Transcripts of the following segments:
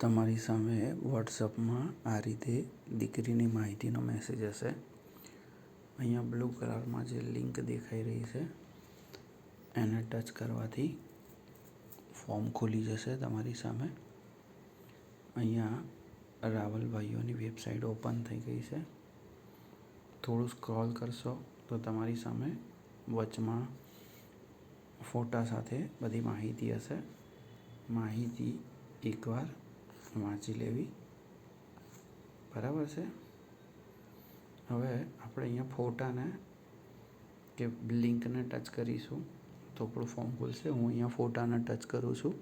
તમારી સામે વોટ્સઅપમાં આ રીતે દીકરીની માહિતીનો મેસેજ હશે. અહીંયા બ્લુ કલરમાં જે લિંક દેખાઈ રહી છે, એને ટચ કરવાથી ફોર્મ ખુલી જશે તમારી સામે. અહીંયા રાવલભાઈઓની વેબસાઇટ ઓપન થઈ ગઈ છે. થોડું સ્ક્રોલ કરશો તો તમારી સામે વચમાં ફોટા સાથે બધી માહિતી હશે. માહિતી એકવાર વાંચી લેવી. બરાબર છે? હવે આપણે અહીંયા ફોટાને કે લિંકને ટચ કરીશું. તો આપણું ફોર્મ ખુલશે. હું અહીંયા ફોટાને ટચ કરું છું.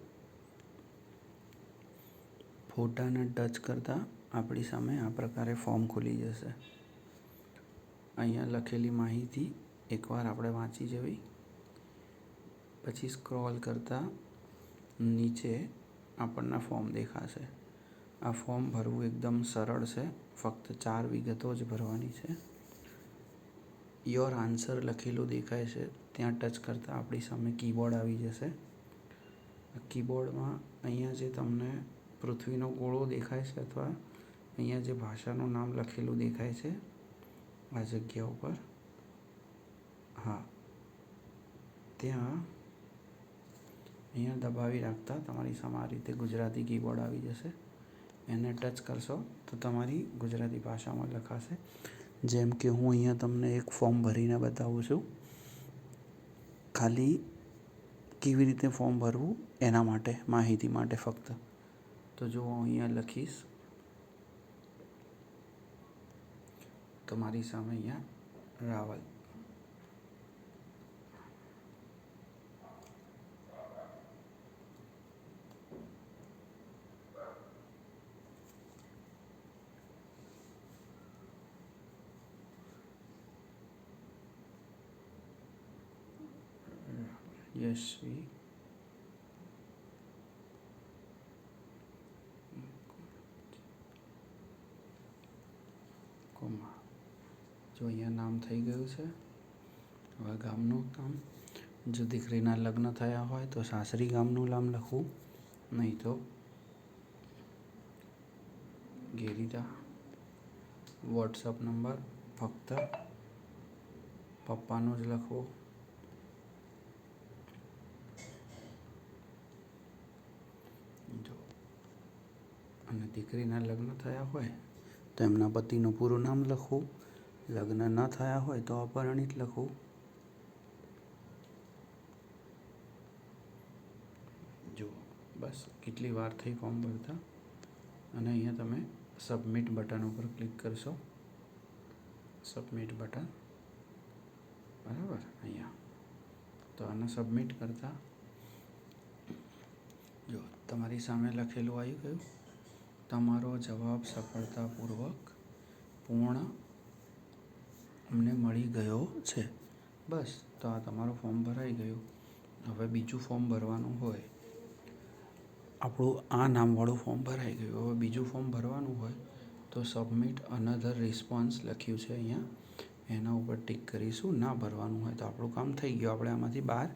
ફોટાને ટચ કરતાં આપણી સામે આ પ્રકારે ફોર્મ ખુલી જશે. અહીંયા લખેલી માહિતી એકવાર આપણે વાંચી જવી. પછી સ્ક્રોલ કરતાં નીચે આપણને ફોર્મ દેખાશે. આ ફોર્મ ભરવું એકદમ સરળ છે. ફક્ત ચાર વિગતો જ ભરવાની છે. યોર આન્સર લખેલું દેખાય છે. ત્યાં ટચ કરતાં આપણી સામે કીબોર્ડ આવી જશે. કીબોર્ડમાં અહીંયા જે તમને પૃથ્વીનો ગોળો દેખાય છે અથવા અહીંયા જે ભાષાનું નામ લખેલું દેખાય છે, આ જગ્યા ઉપર, હા, ત્યાં અહીંયા દબાવી રાખતા તમારી સામે આ રીતે ગુજરાતી કીબોર્ડ આવી જશે. એને ટચ કરશો તો તમારી ગુજરાતી ભાષામાં લખાશે. જેમ કે હું અહીંયા તમને એક ફોર્મ ભરીને બતાવું છું. ખાલી કેવી રીતે ફોર્મ ભરવું એના માટે, માહિતી માટે ફક્ત. તો જો હું અહીંયા લખીશ. તો મારી સામે અહીંયા રાવલ. યશવી કુમાર જો અહીંયા નામ થઈ ગયું છે, હવે ગામનું નામ જો દીકરીના લગ્ન થયા હોય તો સાસરી ગામનું નામ લખવું, નહીં તો ગેરીતા. વોટ્સઅપ નંબર ફક્ત પપ્પાનો જ લખવો જો અને દીકરીના લગ્ન થયા હોય, તો એમના પતિનું પૂરું નામ લખવું, લગ્ન ન થયા હોય તો અપરિણિત લખવું. જો બસ કેટલી વાર થઈ ફોર્મ ભરતા. અને અહીંયા તમે સબમિટ બટન ઉપર ક્લિક કરશો. સબમિટ બટન બરાબર? અહીંયા. તો આને સબમિટ કરતા. જો તમારી સામે લખેલું આવી ગયું તમારો જવાબ સફળતાપૂર્વક પૂર્ણ અમને મળી ગયો છે. બસ, તો આ તમારું ફોર્મ ભરાઈ ગયું. હવે બીજું ફોર્મ ભરવાનું હોય. આપણું આ નામવાળું ફોર્મ ભરાઈ ગયું. હવે બીજું ફોર્મ ભરવાનું હોય તો સબમિટ અનધર રિસ્પોન્સ લખ્યું છે અહીંયા. એના ઉપર ટિક કરીશું. ના ભરવાનું હોય તો આપણું કામ થઈ ગયું. આપણે આમાંથી બહાર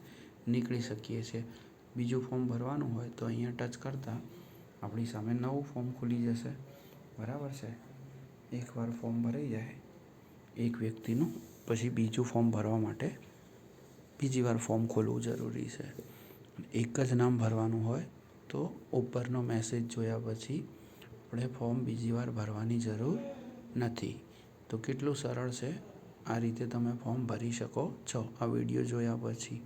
નીકળી શકીએ છીએ. બીજું ફોર્મ ભરવાનું હોય તો અહીંયા ટચ કરતાં આપણી સામે નવું ફોર્મ ખુલી જશે. બરાબર છે? એકવાર ફોર્મ ભરાઈ જાય. એક વ્યક્તિનું પછી બીજું ફોર્મ ભરવા માટે બીજી વાર ફોર્મ ખોલવું જરૂરી છે. એક જ નામ ભરવાનું હોય તો ઉપરનો મેસેજ જોયા પછી આપણે ફોર્મ બીજી વાર ભરવાની જરૂર નથી. તો કેટલું સરળ છે? આ રીતે તમે ફોર્મ ભરી શકો છો. આ વીડિયો જોયા પછી.